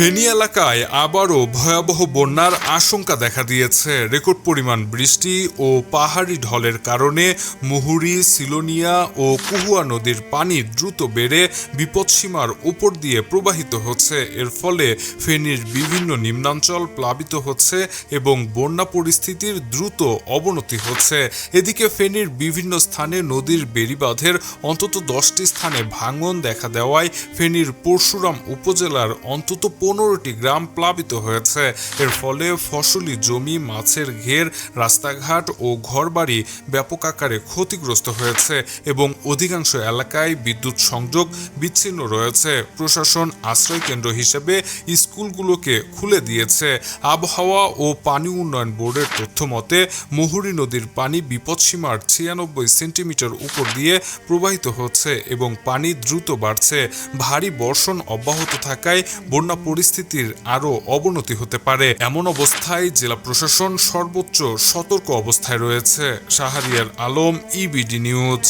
ফেনী এলাকায় আবারও ভয়াবহ বন্যার আশঙ্কা দেখা দিয়েছে। রেকর্ড পরিমাণ বৃষ্টি ও পাহাড়ি ঢলের কারণে মুহুরী, সিলোনিয়া ও কুহুয়া নদীর পানি দ্রুত বেড়ে বিপদসীমার উপর দিয়ে প্রবাহিত হচ্ছে। এর ফলে ফেনীর বিভিন্ন নিম্নাঞ্চল প্লাবিত হচ্ছে এবং বন্যা পরিস্থিতির দ্রুত অবনতি হচ্ছে। এদিকে ফেনীর বিভিন্ন স্থানে নদীর বেড়িবাঁধের অন্তত দশটি স্থানে ভাঙন দেখা দেওয়ায় ফেনীর পরশুরাম উপজেলার অন্তত পনেরোটি গ্রাম প্লাবিত হয়েছে। এর ফলে ফসলি জমি, মাছের ঘের, রাস্তাঘাট ও ঘরবাড়ি ব্যাপক আকারে ক্ষতিগ্রস্ত হয়েছে এবং অধিকাংশ এলাকায় বিদ্যুৎ সংযোগ বিচ্ছিন্ন রয়েছে। প্রশাসন আশ্রয় কেন্দ্র হিসেবে স্কুলগুলোকে খুলে দিয়েছে। আবহাওয়া ও পানি উন্নয়ন বোর্ডের তথ্য মতে, মুহুরী নদীর পানি বিপদসীমার ছিয়ানব্বই সেন্টিমিটার উপর দিয়ে প্রবাহিত হচ্ছে এবং পানি দ্রুত বাড়ছে। ভারী বর্ষণ অব্যাহত থাকায় বন্যা পরিস্থিতির আরও অবনতি হতে পারে। এমন অবস্থায় জেলা প্রশাসন সর্বোচ্চ সতর্ক অবস্থায় রয়েছে। Shahriar Alam EBD news